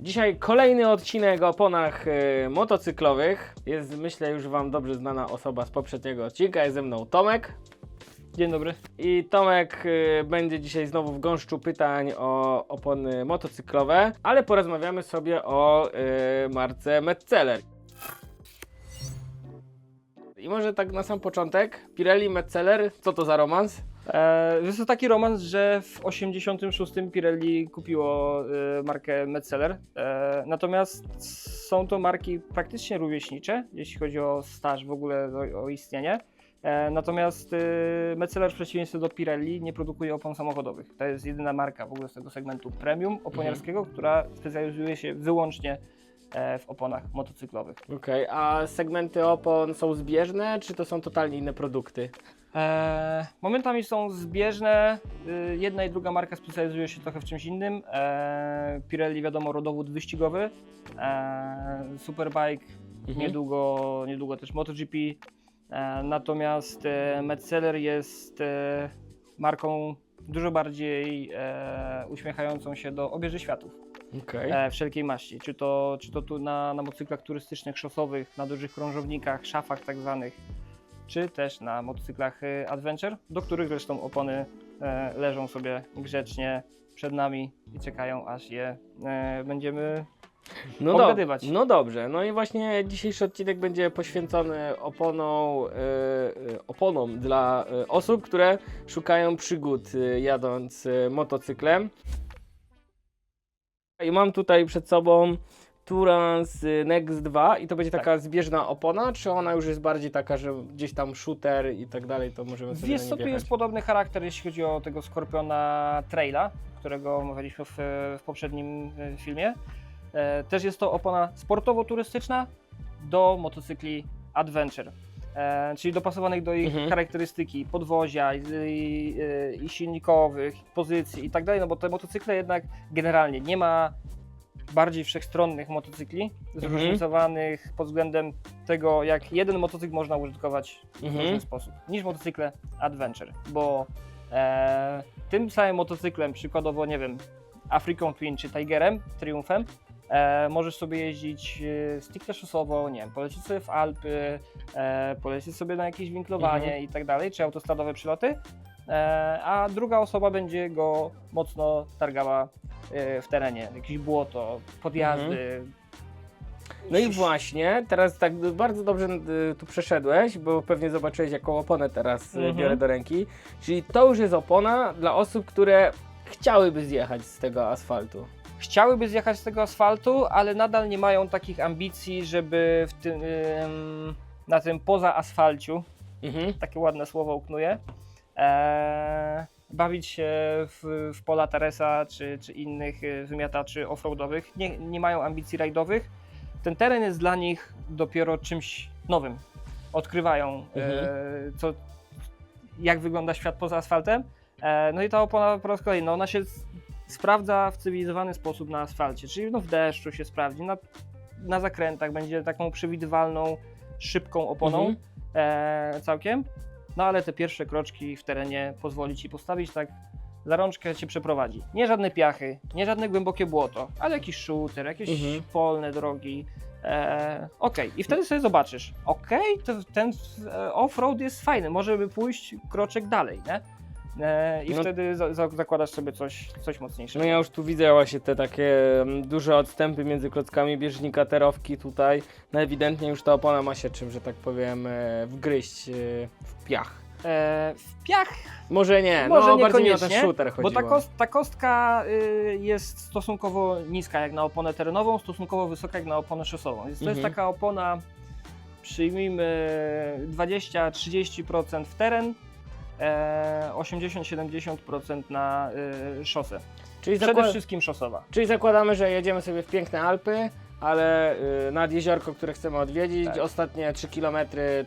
Dzisiaj kolejny odcinek o oponach e, motocyklowych. Jest, myślę, już Wam dobrze znana osoba z poprzedniego odcinka. Jest ze mną Tomek. Dzień dobry. I Tomek e, będzie dzisiaj znowu w gąszczu pytań o opony motocyklowe, ale porozmawiamy sobie o e, marce Metzeler. I może tak na sam początek, Pirelli Metzeler, co to za romans? E, jest to taki romans, że w 86 Pirelli kupiło e, markę Metzeler. E, natomiast są to marki praktycznie rówieśnicze, jeśli chodzi o staż w ogóle o, o istnienie. E, natomiast e, Metzeler w przeciwieństwie do Pirelli nie produkuje opon samochodowych. To jest jedyna marka w ogóle z tego segmentu premium oponiarskiego, która specjalizuje się wyłącznie w oponach motocyklowych. Okej, a segmenty opon są zbieżne, czy to są totalnie inne produkty? E, momentami są zbieżne. Y, jedna i druga marka specjalizuje się trochę w czymś innym. E, Pirelli, wiadomo, rodowód wyścigowy. E, Superbike, Mhm. niedługo, niedługo też MotoGP. E, natomiast e, Metzeler jest e, marką dużo bardziej e, uśmiechającą się do obieży światów Okej. e, wszelkiej maści. Czy to, czy to tu na, na motocyklach turystycznych, szosowych, na dużych krążownikach, szafach tak zwanych, czy też na motocyklach e, adventure, do których zresztą opony e, leżą sobie grzecznie przed nami i czekają, aż je e, będziemy No, obgadywać. no dobrze, no i właśnie dzisiejszy odcinek będzie poświęcony oponą, e, e, oponom dla e, osób, które szukają przygód jadąc motocyklem. I mam tutaj przed sobą Turans e, Next 2 i to będzie Tak. taka zbieżna opona, czy ona już jest bardziej taka, że gdzieś tam shooter i tak dalej, to możemy sobie Wiesz co, tu jest podobny charakter, jeśli chodzi o tego Skorpiona Traila, którego omawialiśmy w, w poprzednim e, filmie. E, też jest to opona sportowo-turystyczna do motocykli Adventure, e, czyli dopasowanych do ich Mhm. charakterystyki podwozia i, i, e, i silnikowych, pozycji i tak dalej, no bo te motocykle jednak generalnie nie ma bardziej wszechstronnych motocykli, zróżnicowanych pod względem tego, jak jeden motocykl można użytkować w Mhm. różny sposób, niż motocykle Adventure, bo e, tym samym motocyklem, przykładowo, nie wiem, Afriką Twin czy Tigerem, Triumfem, e, możesz sobie jeździć e, stricte szosowo, nie wiem, polecieć sobie w Alpy, e, polecieć sobie na jakieś winklowanie Mhm. i tak dalej, czy autostradowe przyloty, e, a druga osoba będzie go mocno targała e, w terenie, jakieś błoto, podjazdy. No i właśnie, teraz tak bardzo dobrze y, tu przeszedłeś, bo pewnie zobaczyłeś jaką oponę teraz y, Mhm. biorę do ręki. Czyli to już jest opona dla osób, które chciałyby zjechać z tego asfaltu. Chciałyby zjechać z tego asfaltu, ale nadal nie mają takich ambicji, żeby w tym, ym, na tym poza asfalciu, Mhm. takie ładne słowo uknuję, e, bawić się w, w pola Teresa czy, czy innych y, wymiataczy offroadowych. Nie, nie mają ambicji rajdowych. Ten teren jest dla nich dopiero czymś nowym. Odkrywają, Mhm. e, co, jak wygląda świat poza asfaltem. E, no i ta opona po raz kolejny, ona się sprawdza w cywilizowany sposób na asfalcie, czyli no w deszczu się sprawdzi, na, na zakrętach będzie taką przewidywalną, szybką oponą Mhm. e, całkiem. No ale te pierwsze kroczki w terenie pozwoli ci postawić tak, za rączkę cię przeprowadzi. Nie żadne piachy, nie żadne głębokie błoto, ale jakiś shooter, jakieś Mhm. polne drogi. E, Okej, i wtedy sobie zobaczysz, okej, to ten e, off-road jest fajny, możemy pójść kroczek dalej, nie? E, I No- wtedy za, za, zakładasz sobie coś, coś mocniejszego. No ja już tu widzę właśnie te takie mm, duże odstępy między klockami bieżnika, terowki tutaj. No ewidentnie już ta opona ma się czym, że tak powiem, e, wgryźć e, w piach. E, w piach Może nie, Może no bardziej mi o ten shooter Bo chodziło. ta, kost, ta kostka y, jest stosunkowo niska jak na oponę terenową, stosunkowo wysoka jak na oponę szosową. Więc to jest Mhm. taka opona, przyjmijmy 20-30% w teren, 80-70% na y, szosę. Czyli, Przede zakład... wszystkim szosowa. Czyli zakładamy, że jedziemy sobie w piękne Alpy, ale y, nad jeziorko, które chcemy odwiedzić, Tak. ostatnie 3 km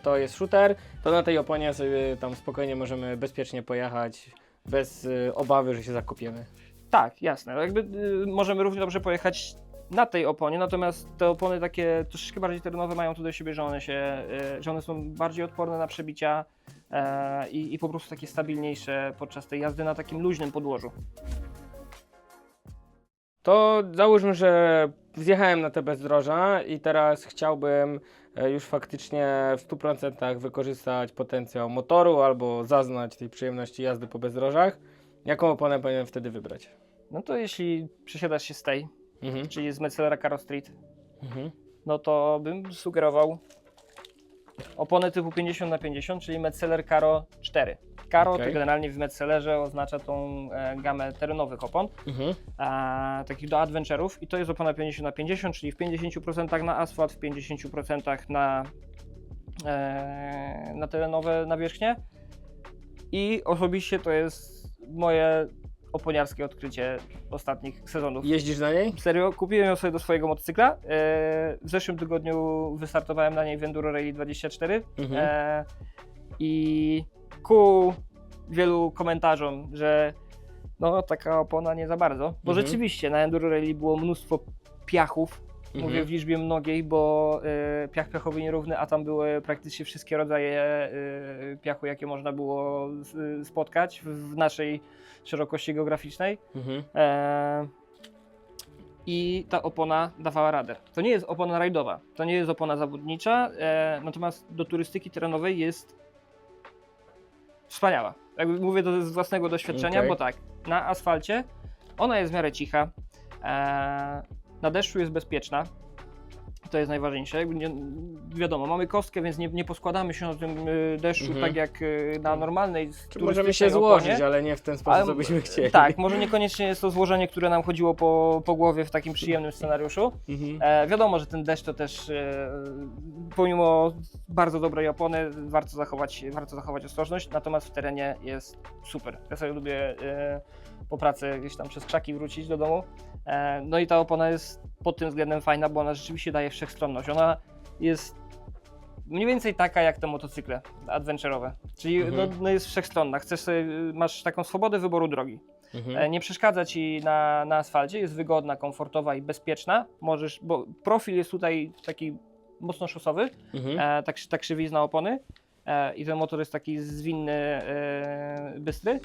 to jest shooter, to na tej oponie sobie tam spokojnie możemy bezpiecznie pojechać bez y, obawy, że się zakopiemy. Tak, jasne. Jakby możemy równie dobrze pojechać na tej oponie, natomiast te opony takie troszeczkę bardziej terenowe mają do siebie, że one się, że one są bardziej odporne na przebicia e, i, i po prostu takie stabilniejsze podczas tej jazdy na takim luźnym podłożu. To załóżmy, że zjechałem na te bezdroża i teraz chciałbym e, już faktycznie w 100% wykorzystać potencjał motoru albo zaznać tej przyjemności jazdy po bezdrożach. Jaką oponę powinienem wtedy wybrać? No to jeśli przesiadasz się z tej, Mhm. czyli z Metzelera Caro Street, Mhm. no to bym sugerował opony typu 50 na 50, czyli Metzeler Caro 4. Caro Okej. to generalnie w Metzelerze oznacza tą e, gamę terenowych opon, Mhm. e, takich do adventure'ów i to jest opona 50 na 50, czyli w 50% na asfalt, w 50% na, e, na terenowe nawierzchnie i osobiście to jest moje oponiarskie odkrycie ostatnich sezonów. Jeździsz na niej? Serio, kupiłem ją sobie do swojego motocykla. E, w zeszłym tygodniu wystartowałem na niej w Enduro Rally 24 Mhm. e, i ku wielu komentarzom, że no taka opona nie za bardzo, bo Mhm. rzeczywiście na Enduro Rally było mnóstwo piachów, Mhm. mówię w liczbie mnogiej, bo e, piach piachowy nierówny, a tam były praktycznie wszystkie rodzaje e, piachu, jakie można było s- spotkać w, w naszej szerokości geograficznej. Mhm. E, I ta opona dawała radę. To nie jest opona rajdowa, to nie jest opona zawodnicza, e, natomiast do turystyki terenowej jest wspaniała. Jakby mówię to z własnego doświadczenia, Okej. bo tak, na asfalcie ona jest w miarę cicha, e, na deszczu jest bezpieczna. To jest najważniejsze. Jakby nie, wiadomo, mamy kostkę, więc nie, nie poskładamy się na tym y, deszczu Mhm. tak jak y, na normalnej Czy możemy się turystycznej oponie. złożyć, ale nie w ten sposób, Ale- co byśmy chcieli. Tak, może niekoniecznie jest to złożenie, które nam chodziło po, po głowie w takim przyjemnym scenariuszu. Mhm. E, wiadomo, że ten deszcz to też e, pomimo bardzo dobrej opony warto zachować, warto zachować ostrożność, natomiast w terenie jest super. Ja sobie lubię e, po pracy gdzieś tam przez krzaki wrócić do domu. E, no i ta opona jest pod tym względem fajna, bo ona rzeczywiście daje wszechstronność. Ona jest mniej więcej taka jak te motocykle adventurowe, czyli Mhm. no, no jest wszechstronna. Chcesz sobie, masz taką swobodę wyboru drogi. Mhm. E, Nie przeszkadza ci na, na asfalcie, jest wygodna, komfortowa i bezpieczna. Możesz, bo profil jest tutaj taki mocno szosowy, Mhm. e, tak, tak krzywizna opony e, i ten motor jest taki zwinny, e, bystry,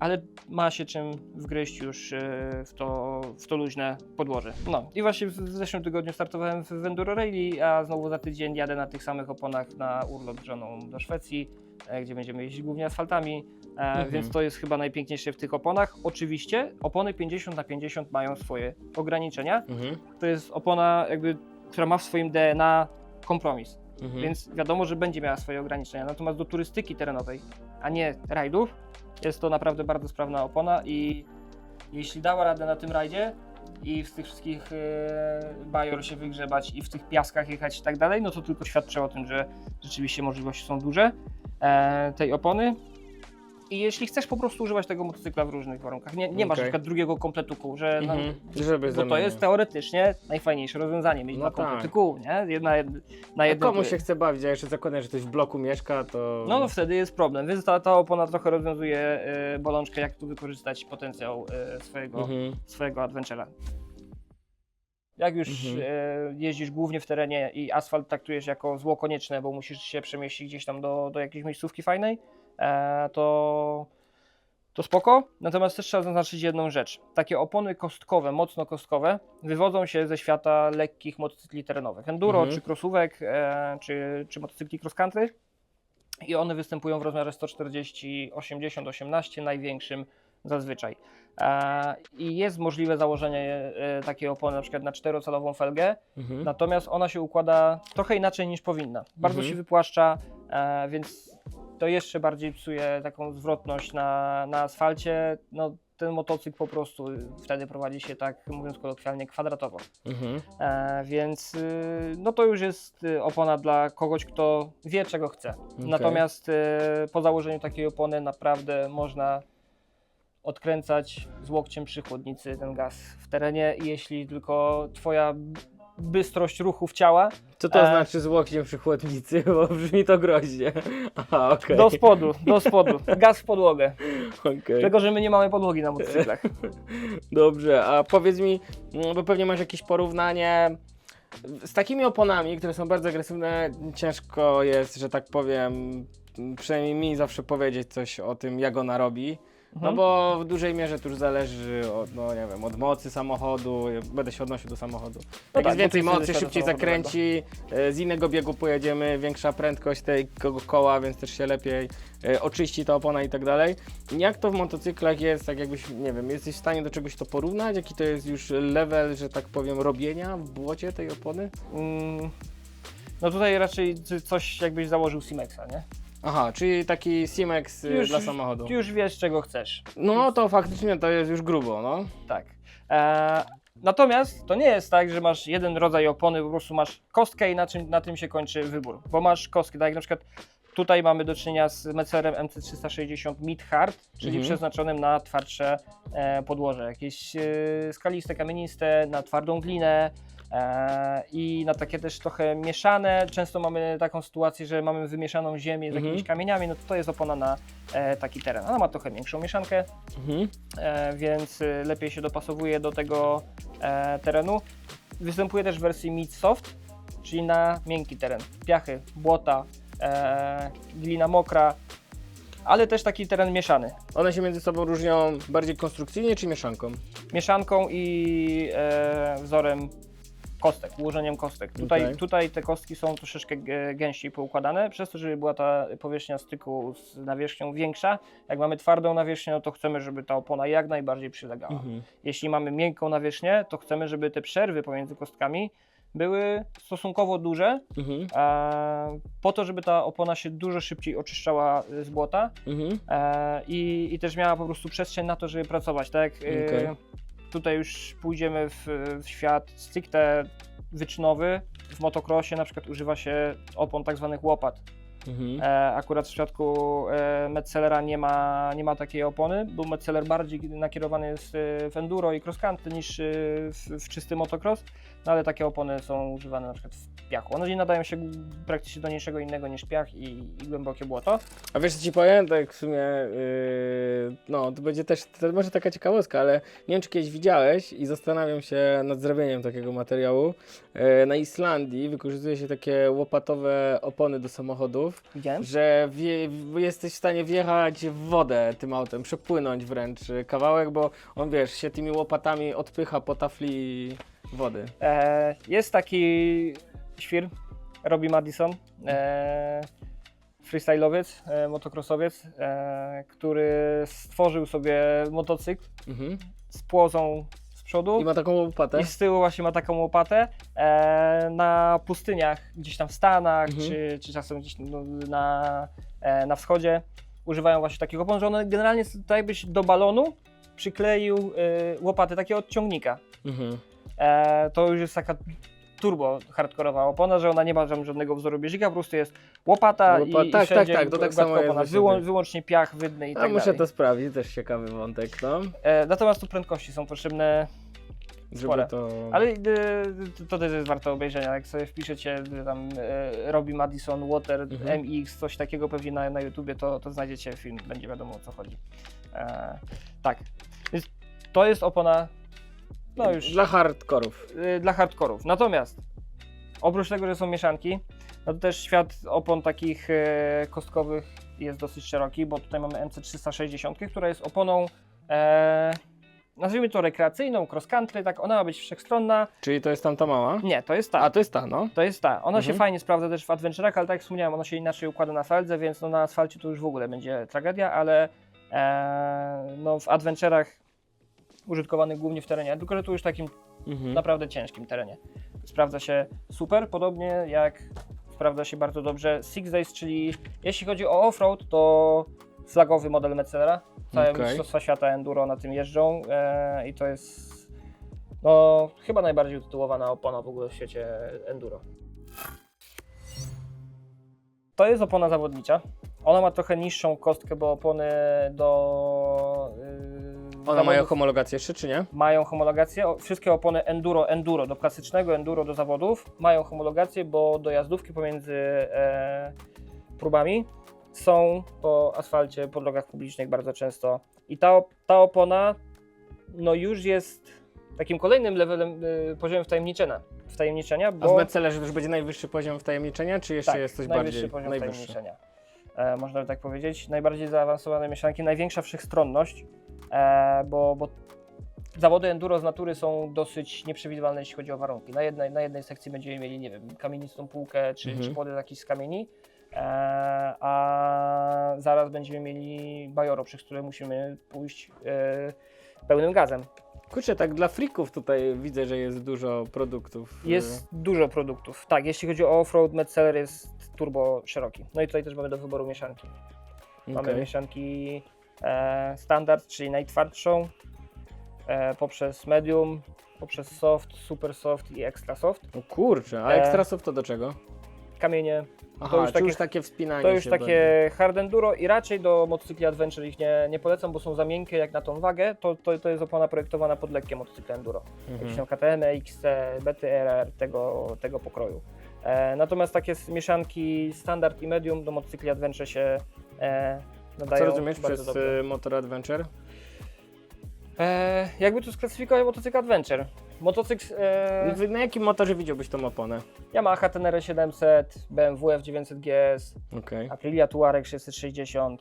ale ma się czym wgryźć już e, w, to, w to luźne podłoże. No i właśnie w, zeszłym tygodniu startowałem w Enduro Rally, a znowu za tydzień jadę na tych samych oponach na urlop z żoną do Szwecji, e, gdzie będziemy jeździć głównie asfaltami, e, Mhm. więc to jest chyba najpiękniejsze w tych oponach. Oczywiście opony 50 na 50 mają swoje ograniczenia. Mhm. To jest opona jakby, która ma w swoim DNA kompromis. Mhm. Więc wiadomo, że będzie miała swoje ograniczenia. Natomiast do turystyki terenowej, a nie rajdów, jest to naprawdę bardzo sprawna opona i jeśli dała radę na tym rajdzie i w tych wszystkich e, bajor się wygrzebać i w tych piaskach jechać i tak dalej, no to tylko świadczy o tym, że rzeczywiście możliwości są duże e, tej opony. I jeśli chcesz po prostu używać tego motocykla w różnych warunkach, nie, nie masz na przykład drugiego kompletu kół, że no, Mhm. Żeby bo to jest teoretycznie najfajniejsze rozwiązanie, mieć No dwa komplety tak. kół, nie? Jedna, na A jedno komu się chce bawić, a jeszcze zakładam, że ktoś w bloku mieszka, to... No, no wtedy jest problem, więc ta, ta opona trochę rozwiązuje e, bolączkę, jak tu wykorzystać potencjał e, swojego, Mhm. swojego adventure'a. Jak już Mhm. e, jeździsz głównie w terenie i asfalt traktujesz jako zło konieczne, bo musisz się przemieścić gdzieś tam do, do jakiejś miejscówki fajnej, to, to spoko. Natomiast też trzeba zaznaczyć jedną rzecz. Takie opony kostkowe, mocno kostkowe, wywodzą się ze świata lekkich motocykli terenowych. Enduro, Mhm. czy crossówek, e, czy, czy motocykli cross country. I one występują w rozmiarze 140, 80, 18, największym zazwyczaj. E, I jest możliwe założenie e, takiej opony na przykład na czterocalową felgę, Mhm. natomiast ona się układa trochę inaczej niż powinna. Bardzo Mhm. się wypłaszcza, e, więc to jeszcze bardziej psuje taką zwrotność na, na asfalcie. No, ten motocykl po prostu wtedy prowadzi się tak, mówiąc kolokwialnie, kwadratowo. Mhm. E, więc y, no to już jest y, opona dla kogoś, kto wie czego chce. Natomiast y, po założeniu takiej opony naprawdę można odkręcać z łokciem przy chłodnicy ten gaz w terenie jeśli tylko twoja bystrość ruchów ciała Co to E. znaczy z łokciem przy chłodnicy? Bo brzmi to groźnie. Aha, okej. do spodu, do spodu, gaz w podłogę. Okej. Tylko, że my nie mamy podłogi na motocyklach. Dobrze, a powiedz mi, no bo pewnie masz jakieś porównanie z takimi oponami, które są bardzo agresywne, ciężko jest, że tak powiem, przynajmniej mi zawsze powiedzieć coś o tym, jak ona robi. No Mhm. bo w dużej mierze to już zależy od, no nie wiem, od mocy samochodu, ja będę się odnosił do samochodu. Jak tak, jest bo więcej ty mocy, jesteś szybciej zakręci, e, z innego biegu pojedziemy, większa prędkość tego koła, więc też się lepiej e, oczyści ta opona i tak dalej. Jak to w motocyklach jest, tak jakbyś, nie wiem, jesteś w stanie do czegoś to porównać? Jaki to jest już level, że tak powiem, robienia w błocie tej opony? Mm, No tutaj raczej coś jakbyś założył Simexa, nie? Aha, czyli taki Simex e, Już- dla samochodu. Już wiesz czego chcesz. No to faktycznie to jest już grubo, no. Tak. E, natomiast to nie jest tak, że masz jeden rodzaj opony, po prostu masz kostkę i na, czym, na tym się kończy wybór. Bo masz kostkę, tak jak na przykład tutaj mamy do czynienia z Mecerem MC360 Mid Hard, czyli Mhm. przeznaczonym na twardsze e, podłoże. Jakieś e, skaliste, kamieniste, na twardą glinę. E, I na takie też trochę mieszane. Często mamy taką sytuację, że mamy wymieszaną ziemię z Mhm. jakimiś kamieniami, no to to jest opona na e, taki teren. Ona ma trochę większą mieszankę, Mhm. e, więc lepiej się dopasowuje do tego terenu. Występuje też w wersji Mid Soft, czyli na miękki teren. Piachy, błota, glina mokra, ale też taki teren mieszany. One się między sobą różnią bardziej konstrukcyjnie czy mieszanką? Mieszanką i e, wzorem kostek, ułożeniem kostek. Tutaj, Okej. tutaj te kostki są troszeczkę gę- gęściej poukładane, przez to, żeby była ta powierzchnia styku z nawierzchnią większa. Jak mamy twardą nawierzchnię, no to chcemy, żeby ta opona jak najbardziej przylegała. Mhm. Jeśli mamy miękką nawierzchnię, to chcemy, żeby te przerwy pomiędzy kostkami były stosunkowo duże, Mhm. e, po to, żeby ta opona się dużo szybciej oczyszczała z błota Mhm. e, i, i też miała po prostu przestrzeń na to, żeby pracować. Tak? E, Okej. Tutaj już pójdziemy w, w świat stricte wyczynowy. W motocrossie na przykład używa się opon tak zwanych łopat. Mhm. E, akurat w przypadku e, Metzellera nie ma, nie ma takiej opony, bo Metzeler bardziej nakierowany jest e, w enduro i cross country niż e, w, w czysty motocross, no ale takie opony są używane na przykład w piachu. One nie nadają się praktycznie do niczego innego niż piach i, i głębokie błoto. A wiesz co ci powiem, tak w sumie, yy, no to będzie też, to może taka ciekawostka, ale nie wiem czy kiedyś widziałeś i zastanawiam się nad zrobieniem takiego materiału. Yy, na Islandii wykorzystuje się takie łopatowe opony do samochodów, Widziałem? że w- jesteś w stanie wjechać w wodę tym autem, przepłynąć wręcz kawałek, bo on wiesz, się tymi łopatami odpycha po tafli wody. E, jest taki świr, Robbie Madison, e, freestyle'owiec, e, motocrossowiec, e, który stworzył sobie motocykl Mhm. z płozą z przodu I ma taką łopatę. i z tyłu właśnie ma taką łopatę e, na pustyniach, gdzieś tam w Stanach, Mhm. czy, czy czasem gdzieś no, na, e, na wschodzie używają właśnie takich opon, że one generalnie tak jakbyś do balonu przykleił e, łopaty, takie odciągnika. Mhm. E, to już jest taka turbo hardkorowa opona, że ona nie ma żadnego wzoru bieżnika, po prostu jest łopata Łopa- i, tak, i tak, wszędzie tak, to tak samo jest opona. Wyłą, wyłącznie piach wydny i A tak muszę dalej. to sprawdzić, też ciekawy wątek, no. E, natomiast tu prędkości są potrzebne Spore. to... Ale y, to, też jest warte obejrzenia. Jak sobie wpiszecie y, tam y, Robbie Madison, Water, Mhm. MX, coś takiego pewnie na, na YouTubie, to, to znajdziecie film, będzie wiadomo o co chodzi. E, tak, więc to jest opona no już Dla hardkorów. y, dla hardkorów. Natomiast oprócz tego, że są mieszanki, no to też świat opon takich y, kostkowych jest dosyć szeroki, bo tutaj mamy MC360, która jest oponą e, nazwijmy to rekreacyjną, cross country, tak, ona ma być wszechstronna. Czyli to jest tamta mała? Nie, to jest ta. A to jest ta, no. To jest ta. Ona się Mhm. fajnie sprawdza też w adventure'ach, ale tak jak wspomniałem, ona się inaczej układa na asfalcie, więc no na asfalcie to już w ogóle będzie tragedia, ale e, no w adventure'ach użytkowanych głównie w terenie, tylko że tu już takim Mhm. naprawdę ciężkim terenie. Sprawdza się super, podobnie jak sprawdza się bardzo dobrze Six Days, czyli jeśli chodzi o offroad, to flagowy model Metzellera. Całe Okej. mistrzostwa świata enduro na tym jeżdżą e, i to jest no, chyba najbardziej utytułowana opona w ogóle w świecie enduro. To jest opona zawodnicza. Ona ma trochę niższą kostkę, bo opony do One mają homologację jeszcze, czy nie? mają homologację. O, Wszystkie opony enduro, enduro, do klasycznego enduro, do zawodów mają homologację, bo dojazdówki pomiędzy e, próbami są po asfalcie, po drogach publicznych bardzo często. I ta, op- ta opona no już jest takim kolejnym levelem, y, poziomem wtajemniczenia, wtajemniczenia A bo Metcelerze to już będzie najwyższy poziom wtajemniczenia, czy jeszcze tak, jest coś najwyższy bardziej? poziom wtajemniczenia. e, można by tak powiedzieć. Najbardziej zaawansowane mieszanki, największa wszechstronność, bo, bo zawody enduro z natury są dosyć nieprzewidywalne, jeśli chodzi o warunki. Na jednej, na jednej sekcji będziemy mieli, nie wiem, kamienistą półkę, czy, Mhm. czy podest jakiś z kamieni, e, a zaraz będziemy mieli bajoro, przez które musimy pójść e, pełnym gazem. Kurczę, tak dla freaków tutaj widzę, że jest dużo produktów. Jest dużo produktów. Tak, jeśli chodzi o offroad, Metzeler jest turbo szeroki. No i tutaj też mamy do wyboru mieszanki. Mamy mieszanki e, standard, czyli najtwardszą, e, poprzez medium, poprzez soft, super soft i extra soft. O kurczę, a E, extra soft to do czego? Kamienie, Aha, już już, takie- już takie wspinanie to już takie hard enduro i raczej do motocykli adventure ich nie, nie polecam, bo są za miękkie jak na tą wagę. To, to, to jest opona projektowana pod lekkie motocykle enduro. będzie. jakieś Mhm. tam KTM, XC, BTR, tego, tego pokroju. E, natomiast takie mieszanki standard i medium do motocykli adventure się e, Co nadają rozumiesz bardzo przez dobrze. y, Motor Adventure? E, jakby tu sklasyfikować motocykl adventure? Motocykl e, Na jakim motorze widziałbyś tą oponę? Yamaha Tenere 700, BMW F900 GS, Okej. Aprilia Tuareg 660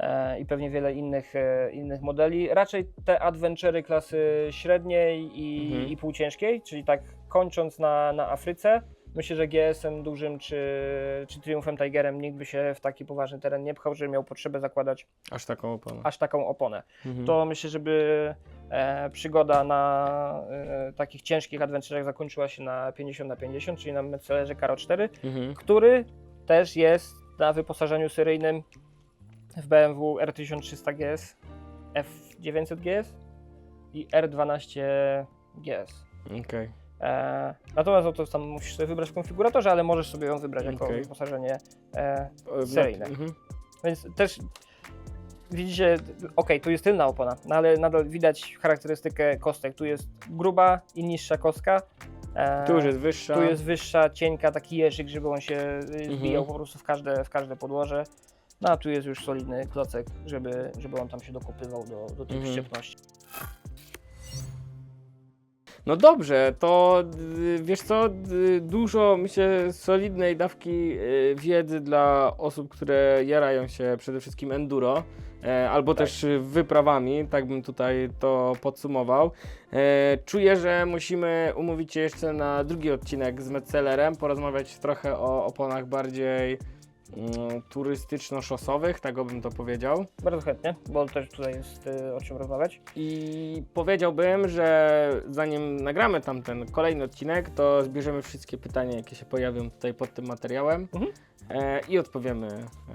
e, i pewnie wiele innych, e, innych modeli. Raczej te adventury klasy średniej i, Mhm. i półciężkiej, czyli tak kończąc na, na Afryce. Myślę, że GS-em dużym czy, czy Triumfem Tigerem nikt by się w taki poważny teren nie pchał, że miał potrzebę zakładać Aż taką oponę. aż taką oponę. Mhm. To myślę, żeby e, przygoda na e, takich ciężkich adventurach zakończyła się na 50 na 50, czyli na Metzelerze Karo 4 Mhm. który też jest na wyposażeniu seryjnym w BMW R1300 GS, F900 GS i R12 GS. Okej. E, natomiast no to tam musisz sobie wybrać w konfiguratorze, ale możesz sobie ją wybrać jako Okej. wyposażenie. E, Seryjne. Mhm. więc też widzicie, ok, tu jest tylna opona, no ale nadal widać charakterystykę kostek. Tu jest gruba i niższa kostka. E, Tu już jest wyższa. tu jest wyższa, cienka, taki jeżyk, żeby on się y, wbijał Mhm. po prostu w każde, w każde podłoże. No a tu jest już solidny klocek, żeby, żeby on tam się dokopywał do, do tych Mhm. No dobrze, to y, wiesz co, y, dużo myślę solidnej dawki y, wiedzy dla osób, które jarają się przede wszystkim enduro. e, Albo Tak. też wyprawami, tak bym tutaj to podsumował. E, Czuję, że musimy umówić się jeszcze na drugi odcinek z Metcellerem, porozmawiać trochę o oponach bardziej mm, turystyczno-szosowych, tak bym to powiedział. Bardzo chętnie, bo też tutaj jest y, o czym rozmawiać. I powiedziałbym, że zanim nagramy tam ten kolejny odcinek, to zbierzemy wszystkie pytania, jakie się pojawią tutaj pod tym materiałem Mhm. E, i odpowiemy.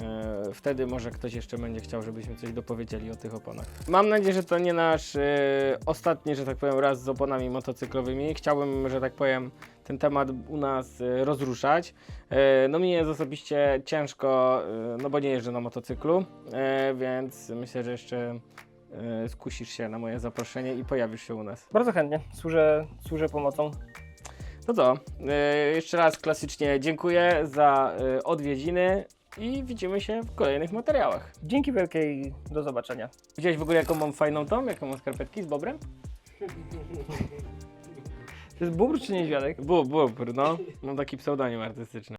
E, wtedy może ktoś jeszcze będzie chciał, żebyśmy coś dopowiedzieli o tych oponach. Mam nadzieję, że to nie nasz e, ostatni, że tak powiem, raz z oponami motocyklowymi. Chciałbym, że tak powiem, ten temat u nas e, rozruszać. E, no mi jest osobiście ciężko, e, no bo nie jeżdżę na motocyklu, e, więc myślę, że jeszcze e, skusisz się na moje zaproszenie i pojawisz się u nas. Bardzo chętnie, służę, służę pomocą. No to, e, jeszcze raz klasycznie dziękuję za e, odwiedziny i widzimy się w kolejnych materiałach. Dzięki wielkiej, do zobaczenia. Widziałeś w ogóle jaką mam fajną tą, jaką mam skarpetki z bobrem? To jest bóbr czy niedźwiadek? Bób, bóbr, no. Mam taki pseudonim artystyczny.